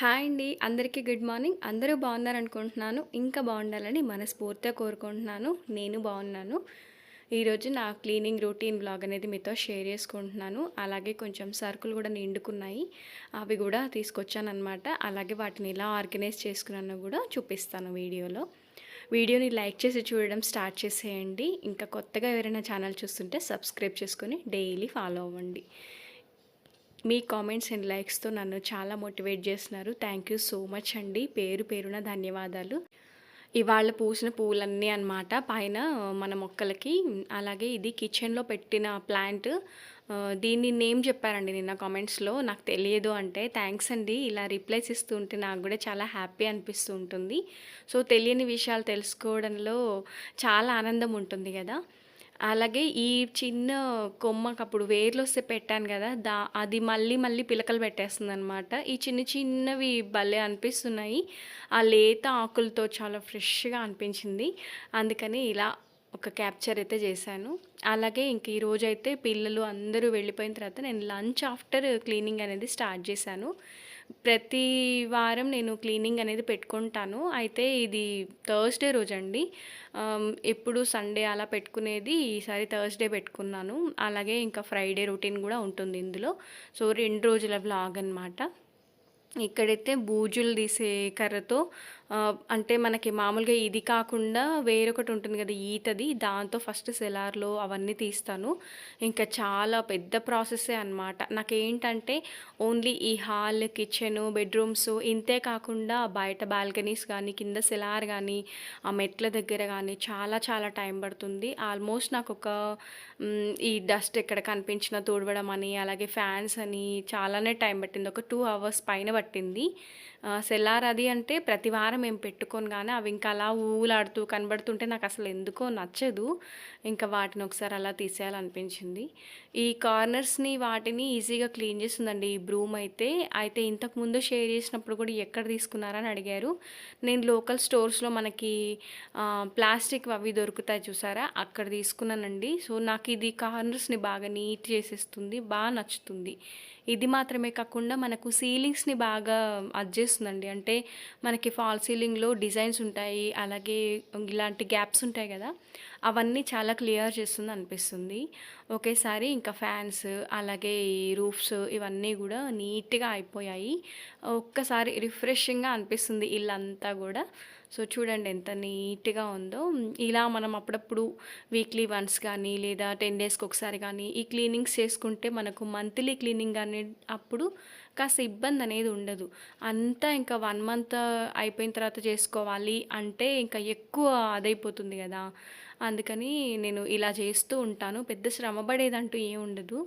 Hi అండి. అందరికీ good morning. అందరూ బాగున్నారనుకుంటున్నాను. ఇంకా బాగుండాలని మనస్ఫూర్తిగా కోరుకుంటున్నాను. నేను బాగున్నాను. ఈరోజు నా క్లీనింగ్ రొటీన్ బ్లాగ్ అనేది మీతో షేర్ చేసుకుంటున్నాను. అలాగే కొంచెం సరుకులు కూడా నిండుకున్నాయి. అవి కూడా తీసుకొచ్చానమాట అలాగే వాటిని ఎలా ఆర్గనైజ్ చేసుకున్నానో కూడా చూపిస్తాను వీడియోలో. వీడియోని లైక్ చేసి చూడడం స్టార్ట్ చేసేయండి. ఇంకా కొత్తగా ఎవరైనా ఛానల్ చూస్తుంటే సబ్స్క్రైబ్ చేసుకొని డైలీ ఫాలో అవ్వండి. మీ కామెంట్స్ అండ్ లైక్స్తో నన్ను చాలా మోటివేట్ చేస్తున్నారు. థ్యాంక్ యూ సో మచ్ అండి. పేరు పేరున ధన్యవాదాలు. ఇవాళ పూసిన పూలన్నీ అన్నమాట. పైన మన మొక్కలకి అలాగే ఇది కిచెన్లో పెట్టిన ప్లాంట్. దీన్ని నేమ్ చెప్పారండి నిన్న కామెంట్స్లో. నాకు తెలియదు అంటే థ్యాంక్స్ అండి. ఇలా రిప్లైస్ ఇస్తూ ఉంటే నాకు కూడా చాలా హ్యాపీ అనిపిస్తూ ఉంటుంది. సో తెలియని విషయాలు తెలుసుకోవడంలో చాలా ఆనందం ఉంటుంది కదా. అలాగే ఈ చిన్న కొమ్మకు అప్పుడు వేర్లు వస్తే పెట్టాను కదా దా అది మళ్ళీ మళ్ళీ పిలకలు పెట్టేస్తుంది అనమాట ఈ చిన్న చిన్నవి భలే అనిపిస్తున్నాయి. ఆ లేత ఆకులతో చాలా ఫ్రెష్గా అనిపించింది. అందుకని ఇలా ఒక క్యాప్చర్ అయితే చేశాను. అలాగే ఇంక ఈరోజైతే అయితే పిల్లలు అందరూ వెళ్ళిపోయిన తర్వాత నేను లంచ్ ఆఫ్టర్ క్లీనింగ్ అనేది స్టార్ట్ చేశాను. ప్రతి వారం నేను క్లీనింగ్ అనేది పెట్టుకుంటాను. అయితే ఇది థర్స్డే రోజండి. ఎప్పుడు సండే అలా పెట్టుకునేది ఈసారి థర్స్డే పెట్టుకున్నాను. అలాగే ఇంకా ఫ్రైడే రొటీన్ కూడా ఉంటుంది ఇందులో. సో రెండు రోజుల వ్లాగ్ అనమాట ఇక్కడైతే బూజులు తీసే కర్రతో అంటే మనకి మామూలుగా ఇది కాకుండా వేరొకటి ఉంటుంది కదా ఈతది. దాంతో ఫస్ట్ సెలార్లో అవన్నీ తీస్తాను. ఇంకా చాలా పెద్ద ప్రాసెస్సే అనమాట నాకేంటంటే ఓన్లీ ఈ హాల్ కిచెన్ బెడ్రూమ్స్ ఇంతే కాకుండా బయట బాల్కనీస్ కానీ కింద సెలార్ కానీ ఆ మెట్ల దగ్గర కానీ చాలా చాలా టైం పడుతుంది. ఆల్మోస్ట్ నాకు ఒక ఈ డస్ట్ ఎక్కడ కనిపించిన తుడవడం అని అలాగే ఫ్యాన్స్ అని చాలానే టైం పట్టింది. ఒక టూ అవర్స్ పైన పట్టింది. సెల్లార్ అది అంటే ప్రతి వారం మేము పెట్టుకొని కానీ అవి ఇంకా అలా ఊలాడుతూ కనబడుతుంటే నాకు అసలు ఎందుకో నచ్చదు. ఇంకా వాటిని ఒకసారి అలా తీసేయాలనిపించింది. ఈ కార్నర్స్ని వాటిని ఈజీగా క్లీన్ చేస్తుందండి ఈ బ్రూమ్ అయితే. అయితే ఇంతకు ముందు షేర్ చేసినప్పుడు కూడా ఎక్కడ తీసుకున్నారని అడిగారు. నేను లోకల్ స్టోర్స్లో మనకి ప్లాస్టిక్ అవి దొరుకుతాయి చూసారా? అక్కడ తీసుకున్నానండి. సో నాకు ఇది కార్నర్స్ని బాగా నీట్ చేసేస్తుంది బాగా నచ్చుతుంది. ఇది మాత్రమే కాకుండా మనకు సీలింగ్స్ని బాగా అడ్జేస్తుందండి అంటే మనకి ఫాల్ సీలింగ్లో డిజైన్స్ ఉంటాయి అలాగే ఇలాంటి గ్యాప్స్ ఉంటాయి కదా అవన్నీ చాలా క్లియర్ చేస్తుంది అనిపిస్తుంది. ఒకేసారి ఇంకా ఫ్యాన్స్ అలాగే ఈ రూఫ్స్ ఇవన్నీ కూడా నీట్గా అయిపోయాయి. ఒక్కసారి రిఫ్రెషింగ్గా అనిపిస్తుంది ఇల్లంతా కూడా. సో చూడండి ఎంత నీట్గా ఉందో. ఇలా మనం అప్పుడప్పుడు వీక్లీ వన్స్ కానీ లేదా టెన్ డేస్కి ఒకసారి కానీ ఈ క్లీనింగ్స్ చేసుకుంటే మనకు మంత్లీ క్లీనింగ్ అనే అప్పుడు కాస్త ఇబ్బంది అనేది ఉండదు. అంతా ఇంకా వన్ మంత్ అయిపోయిన తర్వాత చేసుకోవాలి అంటే ఇంకా ఎక్కువ అదైపోతుంది కదా. అందుకని నేను ఇలా చేస్తూ ఉంటాను. పెద్ద శ్రమ పడేదంటూ ఏం ఉండదు.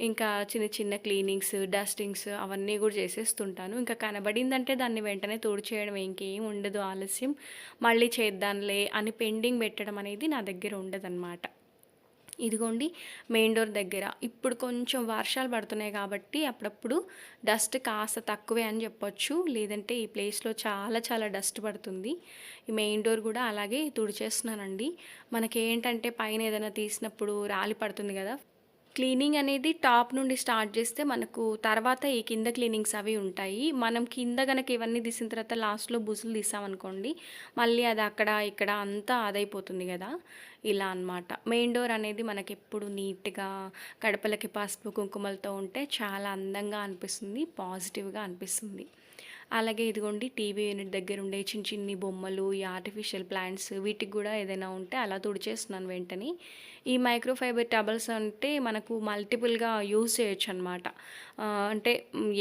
ఇంకా చిన్న చిన్న క్లీనింగ్స్ డస్టింగ్స్ అవన్నీ కూడా చేసేస్తుంటాను. ఇంకా కనబడిందంటే దాన్ని వెంటనే తుడిచేయడం ఇంకేం ఉండదు ఆలస్యం. మళ్ళీ చేద్దాంలే అని పెండింగ్ పెట్టడం అనేది నా దగ్గర ఉండదన్నమాట. ఇదిగోండి మెయిన్ డోర్ దగ్గర. ఇప్పుడు కొంచెం వర్షాలు పడుతున్నాయి కాబట్టి అప్పుడప్పుడు డస్ట్ కాస్త తక్కువే అని చెప్పొచ్చు. లేదంటే ఈ ప్లేస్లో చాలా చాలా డస్ట్ పడుతుంది. ఈ మెయిన్ డోర్ కూడా అలాగే తుడిచేస్తున్నానండి. మనకేంటంటే పైన ఏదైనా తీసినప్పుడు రాలి పడుతుంది కదా. క్లీనింగ్ అనేది టాప్ నుండి స్టార్ట్ చేస్తే మనకు తర్వాత ఈ కింద క్లీనింగ్స్ అవి ఉంటాయి. మనం కింద కనుక ఇవన్నీ తీసిన తర్వాత లాస్ట్లో బుసులు తీసామనుకోండి మళ్ళీ అది అక్కడ ఇక్కడ అంతా అదైపోతుంది కదా. ఇలా అన్నమాట. మెయిన్ డోర్ అనేది మనకి ఎప్పుడు నీట్గా కడపలకి పసుపు కుంకుమలతో ఉంటే చాలా అందంగా అనిపిస్తుంది పాజిటివ్గా అనిపిస్తుంది. అలాగే ఇదిగోండి టీవీ యూనిట్ దగ్గర ఉండే చిన్న చిన్ని బొమ్మలు ఈ ఆర్టిఫిషియల్ ప్లాంట్స్ వీటికి కూడా ఏదైనా ఉంటే అలా తుడిచేస్తున్నాను వెంటనే. ఈ మైక్రోఫైబర్ టబల్స్ అంటే మనకు మల్టిపుల్గా యూజ్ చేయొచ్చు అనమాట అంటే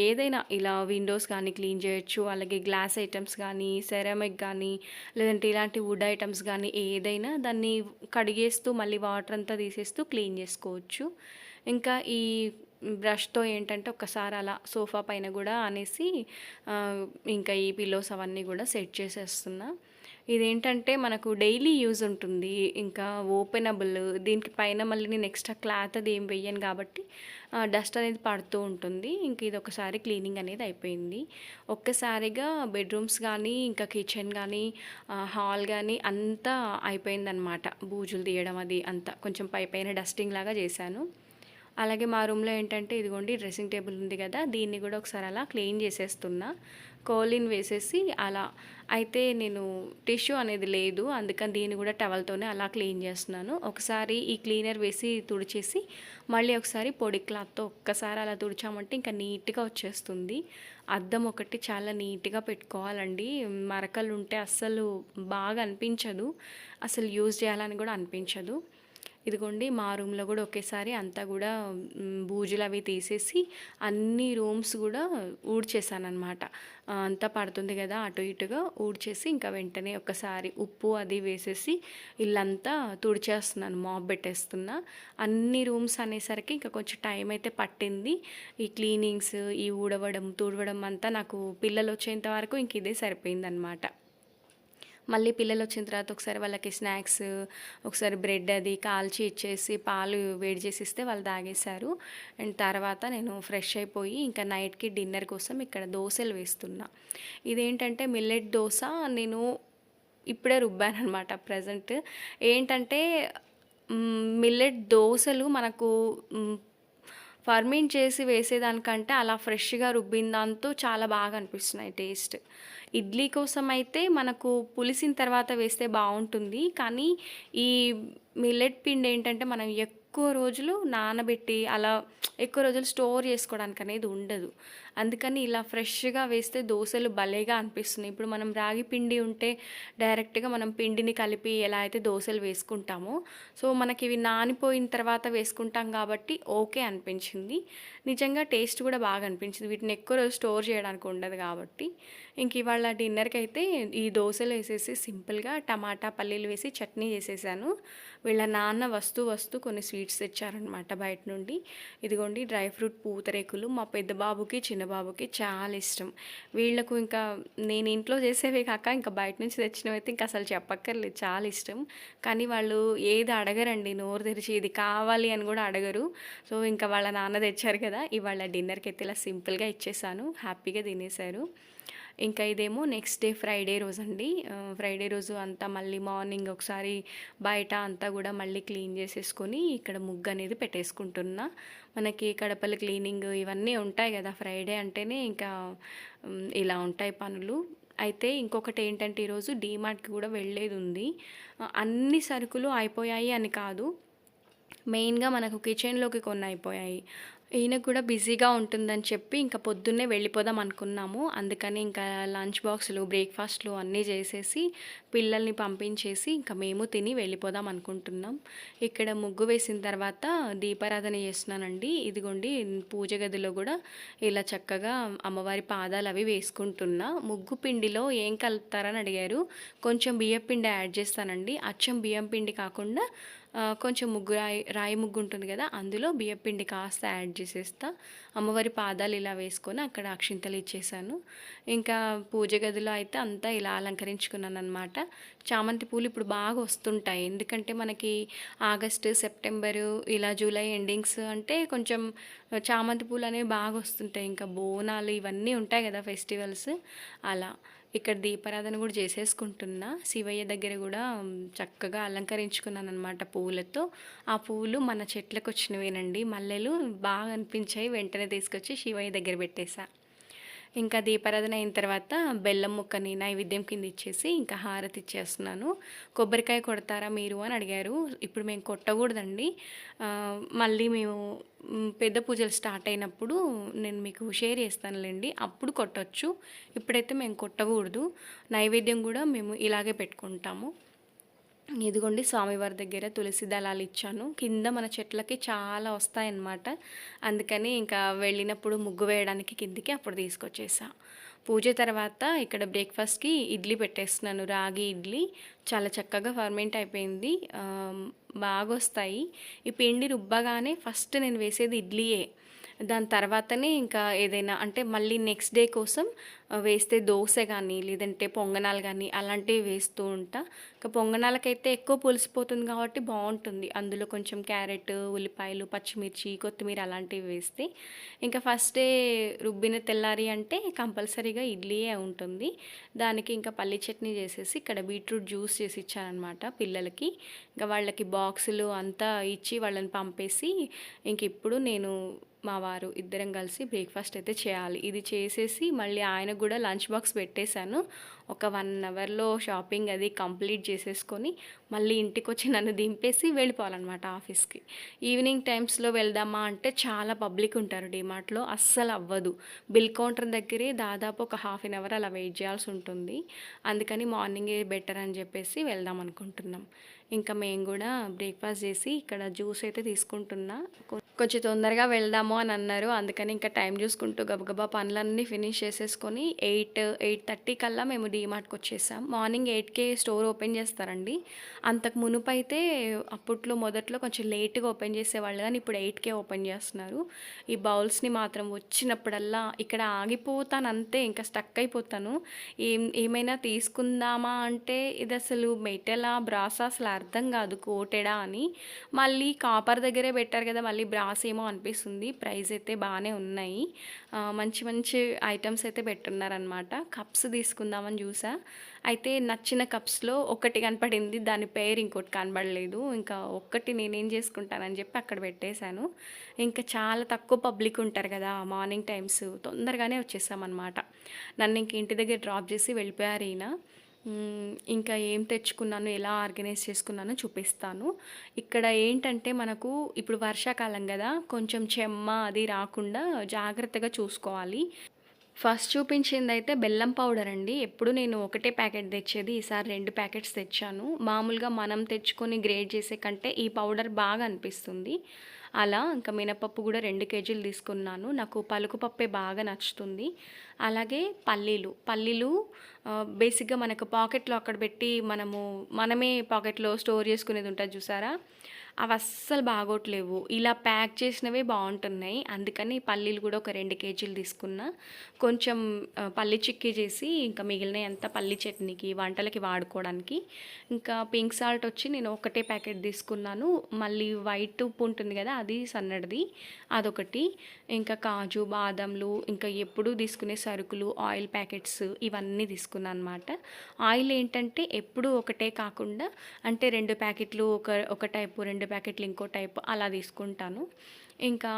ఏదైనా ఇలా విండోస్ కానీ క్లీన్ చేయొచ్చు అలాగే గ్లాస్ ఐటమ్స్ కానీ సెరామిక్ కానీ లేదంటే ఇలాంటి వుడ్ ఐటమ్స్ కానీ ఏదైనా దాన్ని కడిగేస్తూ మళ్ళీ వాటర్ అంతా తీసేస్తూ క్లీన్ చేసుకోవచ్చు. ఇంకా ఈ బ్రష్తో ఏంటంటే ఒక్కసారి అలా సోఫా పైన కూడా అనేసి ఇంకా ఈ పిల్లోస్ అవన్నీ కూడా సెట్ చేసేస్తున్నా. ఇదేంటంటే మనకు డైలీ యూజ్ ఉంటుంది. ఇంకా ఓపెనబుల్ దీనికి పైన మళ్ళీ నేను ఎక్స్ట్రా క్లాత్ అది ఏం వెయ్యను కాబట్టి డస్ట్ అనేది పడుతూ ఉంటుంది. ఇంక ఇది ఒకసారి క్లీనింగ్ అనేది అయిపోయింది. ఒక్కసారిగా బెడ్రూమ్స్ కానీ ఇంకా కిచెన్ కానీ హాల్ కానీ అంతా అయిపోయిందనమాట. బూజులు తీయడం అది అంతా. కొంచెం పై పైన డస్టింగ్ లాగా చేశాను. అలాగే మా రూమ్లో ఏంటంటే ఇదిగోండి డ్రెస్సింగ్ టేబుల్ ఉంది కదా దీన్ని కూడా ఒకసారి అలా క్లీన్ చేసేస్తున్నా. కోలిన్ వేసేసి అలా. అయితే నేను టిష్యూ అనేది లేదు అందుకని దీన్ని కూడా టవల్తోనే అలా క్లీన్ చేస్తున్నాను. ఒకసారి ఈ క్లీనర్ వేసి తుడిచేసి మళ్ళీ ఒకసారి పొడి క్లాత్తో ఒక్కసారి అలా తుడిచామంటే ఇంకా నీట్గా వచ్చేస్తుంది. అద్దం ఒకటి చాలా నీట్గా పెట్టుకోవాలండి. మరకలు ఉంటే అస్సలు బాగా అనిపించదు. అసలు యూజ్ చేయాలని కూడా అనిపించదు. ఇదిగోండి మా రూమ్లో కూడా ఒకేసారి అంతా కూడా బూజులు అవి తీసేసి అన్ని రూమ్స్ కూడా ఊడ్చేసానమాట అంతా పడుతుంది కదా అటు ఇటుగా ఊడ్చేసి ఇంకా వెంటనే ఒకసారి ఉప్పు అది వేసేసి ఇల్లంతా తుడిచేస్తున్నాను మాప్ పెట్టేస్తున్నా. అన్ని రూమ్స్ అనేసరికి ఇంకా కొంచెం టైం అయితే పట్టింది. ఈ క్లీనింగ్స్ ఈ ఊడవడం తుడవడం అంతా నాకు పిల్లలు వచ్చేంత వరకు ఇంక ఇదే సరిపోయిందనమాట మళ్ళీ పిల్లలు వచ్చిన తర్వాత ఒకసారి వాళ్ళకి స్నాక్స్ ఒకసారి బ్రెడ్ అది కాల్చి ఇచ్చేసి పాలు వేడి చేసి ఇస్తే వాళ్ళు తాగేశారు. అండ్ తర్వాత నేను ఫ్రెష్ అయిపోయి ఇంకా నైట్కి డిన్నర్ కోసం ఇక్కడ దోశలు వేస్తున్నా. ఇదేంటంటే మిల్లెట్ దోశ నేను ఇప్పుడే రుబ్బాను అనమాట ప్రజెంట్. ఏంటంటే మిల్లెట్ దోశలు మనకు మ్, ఫర్మెంట్ చేసి వేసేదానికంటే అలా ఫ్రెష్గా రుబ్బిన దాంతో చాలా బాగా అనిపిస్తున్నాయి టేస్ట్. ఇడ్లీ కోసం అయితే మనకు పులిసిన తర్వాత వేస్తే బాగుంటుంది. కానీ ఈ మిల్లెట్ పిండి ఏంటంటే మనం ఎక్కువ రోజులు నానబెట్టి అలా ఎక్కువ రోజులు స్టోర్ చేసుకోవడానికి అనేది ఉండదు. అందుకని ఇలా ఫ్రెష్గా వేస్తే దోశలు భలేగా అనిపిస్తున్నాయి. ఇప్పుడు మనం రాగి పిండి ఉంటే డైరెక్ట్గా మనం పిండిని కలిపి ఎలా అయితే దోశలు వేసుకుంటామో సో మనకి ఇవి నానిపోయిన తర్వాత వేసుకుంటాం కాబట్టి ఓకే అనిపించింది. నిజంగా టేస్ట్ కూడా బాగా అనిపించింది. వీటిని ఎక్కువ రోజు స్టోర్ చేయడానికి ఉండదు కాబట్టి. ఇంక ఇవాళ డిన్నర్కి అయితే ఈ దోశలు వేసేసి సింపుల్గా టమాటా పల్లీలు వేసి చట్నీ చేసేసాను. వీళ్ళ నాన్న వస్తూ వస్తూ కొన్ని స్వీట్స్ తెచ్చారనమాట బయట నుండి. ఇదిగోండి డ్రై ఫ్రూట్ పూతరేకులు మా పెద్ద బాబుకి చిన్న బాబుకి చాలా ఇష్టం. వీళ్ళకు ఇంకా నేను ఇంట్లో చేసేవే కాక ఇంకా బయట నుంచి తెచ్చినవి అయితే ఇంకా అసలు చెప్పక్కర్లేదు. చాలా ఇష్టం. కానీ వాళ్ళు ఏది అడగరండి నోరు తెరిచి ఇది కావాలి అని కూడా అడగరు. సో ఇంకా వాళ్ళ నాన్న తెచ్చారు కదా ఇవాళ డిన్నర్కి అయితే ఇలా సింపుల్గా ఇచ్చేసాను. హ్యాపీగా తినేశారు ఇంకా ఇదేమో నెక్స్ట్ డే ఫ్రైడే రోజు అండి ఫ్రైడే రోజు అంతా మళ్ళీ మార్నింగ్ ఒకసారి బయట అంతా కూడా మళ్ళీ క్లీన్ చేసేసుకొని ఇక్కడ ముగ్గు అనేది పెట్టేసుకుంటున్నా. మనకి కడపల క్లీనింగ్ ఇవన్నీ ఉంటాయి కదా ఫ్రైడే అంటేనే ఇంకా ఇలా ఉంటాయి పనులు. అయితే ఇంకొకటి ఏంటంటే ఈరోజు డీమార్ట్కి కూడా వెళ్ళేది ఉంది. అన్ని సరుకులు అయిపోయాయి అని కాదు. మెయిన్గా మనకు కిచెన్లోకి కొన్ని అయిపోయాయి. ఈయన కూడా బిజీగా ఉంటుందని చెప్పి ఇంకా పొద్దున్నే వెళ్ళిపోదాం అనుకున్నాము. అందుకని ఇంకా లంచ్ బాక్సులు బ్రేక్ఫాస్ట్లు అన్నీ చేసేసి పిల్లల్ని పంపించేసి ఇంకా మేము తిని వెళ్ళిపోదాం అనుకుంటున్నాం. ఇక్కడ ముగ్గు వేసిన తర్వాత దీపారాధన చేస్తున్నానండి. ఇదిగోండి పూజ గదిలో కూడా ఇలా చక్కగా అమ్మవారి పాదాలు అవి వేసుకుంటున్నా. ముగ్గు పిండిలో ఏం కలుపుతారని అడిగారు. కొంచెం బియ్యం పిండి యాడ్ చేస్తానండి. అచ్చం బియ్యం పిండి కాకుండా కొంచెం ముగ్గు రాయి రాయి ముగ్గు ఉంటుంది కదా అందులో బియ్యం పిండి కాస్త యాడ్ చేసేస్తా. అమ్మవారి పాదాలు ఇలా వేసుకొని అక్కడ అక్షింతలు ఇచ్చేసాను. ఇంకా పూజ గదిలో అయితే అంతా ఇలా అలంకరించుకున్నాను అనమాట చామంతి పూలు ఇప్పుడు బాగా వస్తుంటాయి. ఎందుకంటే మనకి ఆగస్టు సెప్టెంబరు ఇలా జూలై ఎండింగ్స్ అంటే కొంచెం చామంతి పూలు అనేవి బాగా వస్తుంటాయి. ఇంకా బోనాలు ఇవన్నీ ఉంటాయి కదా ఫెస్టివల్స్ అలా. ఇక్కడ దీపారాధన కూడా చేసేసుకుంటున్నా. శివయ్య దగ్గర కూడా చక్కగా అలంకరించుకున్నాను అనమాట పువ్వులతో ఆ పువ్వులు మన చెట్లకు వచ్చినవేనండి. మల్లెలు బాగా అనిపించాయి. వెంటనే తీసుకొచ్చి శివయ్య దగ్గర పెట్టేశా. ఇంకా దీపారాధన అయిన తర్వాత బెల్లం ముక్కని నైవేద్యం కింద ఇచ్చేసి ఇంకా హారతి ఇచ్చేస్తున్నాను. కొబ్బరికాయ కొడతారా మీరు అని అడిగారు. ఇప్పుడు మేము కొట్టకూడదండి. మళ్ళీ మేము పెద్ద పూజలు స్టార్ట్ అయినప్పుడు నేను మీకు షేర్ చేస్తానులేండి. అప్పుడు కొట్టచ్చు. ఇప్పుడైతే మేము కొట్టకూడదు. నైవేద్యం కూడా మేము ఇలాగే పెట్టుకుంటాము. ఇదిగోండి స్వామివారి దగ్గర తులసి దళాలు ఇచ్చాను. కింద మన చెట్లకి చాలా వస్తాయన్నమాట. అందుకని ఇంకా వెళ్ళినప్పుడు ముగ్గు వేయడానికి కిందికి అప్పుడు తీసుకొచ్చేసా. పూజ తర్వాత ఇక్కడ బ్రేక్ఫాస్ట్కి ఇడ్లీ పెట్టేస్తున్నాను రాగి ఇడ్లీ. చాలా చక్కగా ఫర్మెంట్ అయిపోయింది. బాగా వస్తాయి ఈ పిండి రుబ్బగానే ఫస్ట్ నేను వేసేది ఇడ్లీయే. దాని తర్వాతనే ఇంకా ఏదైనా అంటే మళ్ళీ నెక్స్ట్ డే కోసం వేస్తే దోశ కానీ లేదంటే పొంగనాలు కానీ అలాంటివి వేస్తూ ఉంటా. ఇంకా పొంగనాలకైతే ఎక్కువ పులిసిపోతుంది కాబట్టి బాగుంటుంది అందులో కొంచెం క్యారెట్ ఉల్లిపాయలు పచ్చిమిర్చి కొత్తిమీర అలాంటివి వేస్తే. ఇంకా ఫస్ట్ డే రుబ్బిన తెల్లారి అంటే కంపల్సరీగా ఇడ్లీయే ఉంటుంది. దానికి ఇంకా పల్లి చట్నీ చేసేసి ఇక్కడ బీట్రూట్ జ్యూస్ చేసి ఇచ్చానమాట పిల్లలకి. ఇంకా వాళ్ళకి బాక్సులు అంతా ఇచ్చి వాళ్ళని పంపేసి ఇంక ఇప్పుడు నేను మా వారు ఇద్దరం కలిసి బ్రేక్ఫాస్ట్ అయితే చేయాలి. ఇది చేసేసి మళ్ళీ ఆయన కూడా లంచ్ బాక్స్ పెట్టేశాను. ఒక వన్ అవర్లో షాపింగ్ అది కంప్లీట్ చేసేసుకొని మళ్ళీ ఇంటికి వచ్చి నన్ను దింపేసి వెళ్ళిపోవాలన్నమాట ఆఫీస్కి. ఈవినింగ్ టైమ్స్లో వెళ్దామా అంటే చాలా పబ్లిక్ ఉంటారు డిమార్ట్లో అస్సలు అవ్వదు. బిల్ కౌంటర్ దగ్గరే దాదాపు ఒక హాఫ్ అన్ అవర్ అలా వెయిట్ చేయాల్సి ఉంటుంది. అందుకని మార్నింగే బెటర్ అని చెప్పేసి వెళ్దాం అనుకుంటున్నాం. ఇంకా మేము కూడా బ్రేక్ఫాస్ట్ చేసి ఇక్కడ జ్యూస్ అయితే తీసుకుంటున్నా. కొంచెం తొందరగా వెళ్దాము అని అన్నారు. అందుకని ఇంకా టైం చూసుకుంటూ గబగబా పనులన్నీ ఫినిష్ చేసేసుకొని ఎయిట్ ఎయిట్ థర్టీ కల్లా మేము డీమార్ట్కి వచ్చేసాం. మార్నింగ్ ఎయిట్కే స్టోర్ ఓపెన్ చేస్తారండి. అంతకు మునుపు అయితే అప్పట్లో మొదట్లో కొంచెం లేట్గా ఓపెన్ చేసేవాళ్ళు కానీ ఇప్పుడు ఎయిట్కే ఓపెన్ చేస్తున్నారు. ఈ బౌల్స్ని మాత్రం వచ్చినప్పుడల్లా ఇక్కడ ఆగిపోతాను అంతే ఇంకా స్టక్ అయిపోతాను. ఏం ఏమైనా తీసుకుందామా అంటే ఇది అసలు మెటలా బ్రాసా అసలు అర్థం కాదు కోటెడా అని. మళ్ళీ కాపర్ దగ్గరే పెట్టారు కదా మళ్ళీ లాస్ ఏమో అనిపిస్తుంది. ప్రైస్ అయితే బాగానే ఉన్నాయి. మంచి మంచి ఐటమ్స్ అయితే పెట్టున్నారనమాట కప్స్ తీసుకుందామని చూసా. అయితే నచ్చిన కప్స్లో ఒకటి కనపడింది. దాని పేరు ఇంకోటి కనబడలేదు. ఇంకా ఒక్కటి నేనేం చేసుకుంటానని చెప్పి అక్కడ పెట్టేశాను. ఇంకా చాలా తక్కువ పబ్లిక్ ఉంటారు కదా మార్నింగ్ టైమ్స్ తొందరగానే వచ్చేసామన్నమాట నన్ను ఇంక ఇంటి దగ్గర డ్రాప్ చేసి వెళ్ళిపోయారు ఈయన. ఇంకా ఏం తెచ్చుకున్నాను ఎలా ఆర్గనైజ్ చేసుకున్నానో చూపిస్తాను. ఇక్కడ ఏంటంటే మనకు ఇప్పుడు వర్షాకాలం కదా కొంచెం చెమ్మ అది రాకుండా జాగ్రత్తగా చూసుకోవాలి. ఫస్ట్ చూపించింది అయితే బెల్లం పౌడర్ అండి. ఎప్పుడు నేను ఒకటే ప్యాకెట్ తెచ్చేది ఈసారి రెండు ప్యాకెట్స్ తెచ్చాను. మామూలుగా మనం తెచ్చుకొని గ్రేడ్ చేసే కంటే ఈ పౌడర్ బాగా అనిపిస్తుంది. అలా ఇంకా మినపప్పు కూడా రెండు కేజీలు తీసుకున్నాను. నాకు పలుకు పప్పే బాగా నచ్చుతుంది. అలాగే పల్లీలు. పల్లీలు బేసిక్గా మనకు పాకెట్లో అక్కడ పెట్టి మనము మనమే పాకెట్లో స్టోర్ చేసుకునేది ఉంటుంది చూసారా? అవి అస్సలు బాగోట్లేవు. ఇలా ప్యాక్ చేసినవే బాగుంటున్నాయి. అందుకని పల్లీలు కూడా ఒక రెండు కేజీలు తీసుకున్నా. కొంచెం పల్లీ పల్లి చిక్కీ చేసి ఇంకా మిగిలిన ఎంత పల్లి చట్నీకి వంటలకి వాడుకోవడానికి. ఇంకా పింక్ సాల్ట్ వచ్చి నేను ఒకటే ప్యాకెట్ తీసుకున్నాను. మళ్ళీ వైట్ ఉప్పు ఉంటుంది కదా అది సన్నడిది అదొకటి. ఇంకా కాజు బాదంలు ఇంకా ఎప్పుడూ తీసుకునే సరుకులు ఆయిల్ ప్యాకెట్స్ ఇవన్నీ తీసుకున్నాను అనమాట ఆయిల్ ఏంటంటే ఎప్పుడూ ఒకటే కాకుండా అంటే రెండు ప్యాకెట్లు ఒక ఒక టైపు రెండు ప్యాకెట్లు ఇంకో టైపు అలా తీసుకుంటాను. ఇంకా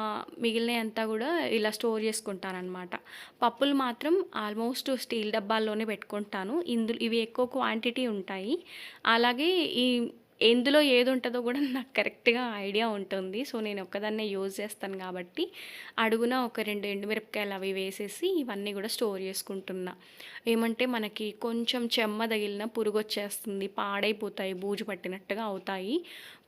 మిగిలిన అంతా కూడా ఇలా స్టోర్ చేసుకుంటానమాట పప్పులు మాత్రం ఆల్మోస్ట్ స్టీల్ డబ్బాల్లోనే పెట్టుకుంటాను. ఇందులో ఇవి ఎక్కువ క్వాంటిటీ ఉంటాయి. అలాగే ఈ ఎందులో ఏది ఉంటుందో కూడా నాకు కరెక్ట్గా ఐడియా ఉంటుంది. సో నేను ఒక్కదాన్నే యూజ్ చేస్తాను కాబట్టి అడుగున ఒక రెండు ఎండుమిరపకాయలు అవి వేసేసి ఇవన్నీ కూడా స్టోర్ చేసుకుంటున్నా. ఏమంటే మనకి కొంచెం చెమ్మ తగిలిన పురుగు వచ్చేస్తుంది పాడైపోతాయి బూజు పట్టినట్టుగా అవుతాయి.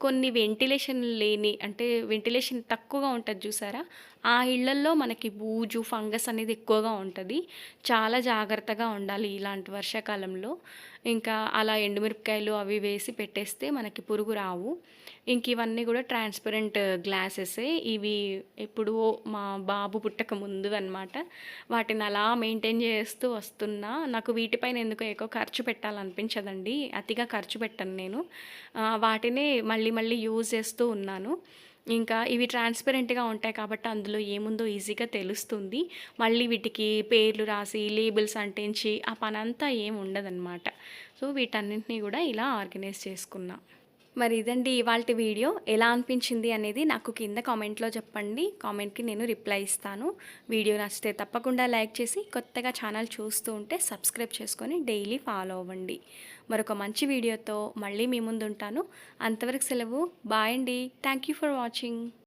కొన్ని వెంటిలేషన్ లేని అంటే వెంటిలేషన్ తక్కువగా ఉంటుంది చూసారా? ఆ ఇళ్ళల్లో మనకి బూజు ఫంగస్ అనేది ఎక్కువగా ఉంటుంది. చాలా జాగ్రత్తగా ఉండాలి ఇలాంటి వర్షాకాలంలో. ఇంకా అలా ఎండుమిరపకాయలు అవి వేసి పెట్టేస్తే మనకి పురుగు రావు. ఇంక ఇవన్నీ కూడా ట్రాన్స్పరెంట్ గ్లాసెసే ఇవి ఎప్పుడో మా బాబు పుట్టక ముందు అనమాట వాటిని అలా మెయింటైన్ చేస్తూ వస్తున్నా. నాకు వీటిపైన ఎందుకో ఎక్కువ ఖర్చు పెట్టాలనిపించదండి. అతిగా ఖర్చు పెట్టను నేను. వాటినే మళ్ళీ మళ్ళీ యూజ్ చేస్తూ ఉన్నాను. ఇంకా ఇవి ట్రాన్స్పరెంట్గా ఉంటాయి కాబట్టి అందులో ఏముందో ఈజీగా తెలుస్తుంది. మళ్ళీ వీటికి పేర్లు రాసి లేబుల్స్ అంటించి ఆ పని అంతా ఏం ఉండదన్నమాట. సో వీటన్నింటినీ కూడా ఇలా ఆర్గనైజ్ చేసుకున్నా. మరి ఇదండి ఇవాళ వీడియో ఎలా అనిపించింది అనేది నాకు కింద కామెంట్లో చెప్పండి. కామెంట్కి నేను రిప్లై ఇస్తాను. వీడియో నచ్చితే తప్పకుండా లైక్ చేసి కొత్తగా ఛానల్ చూస్తూ ఉంటే సబ్స్క్రైబ్ చేసుకొని డైలీ ఫాలో అవ్వండి. మరొక మంచి వీడియోతో మళ్ళీ మీ ముందు ఉంటాను అంతవరకు సెలవు. బాయ్ అండి. Thank you for watching.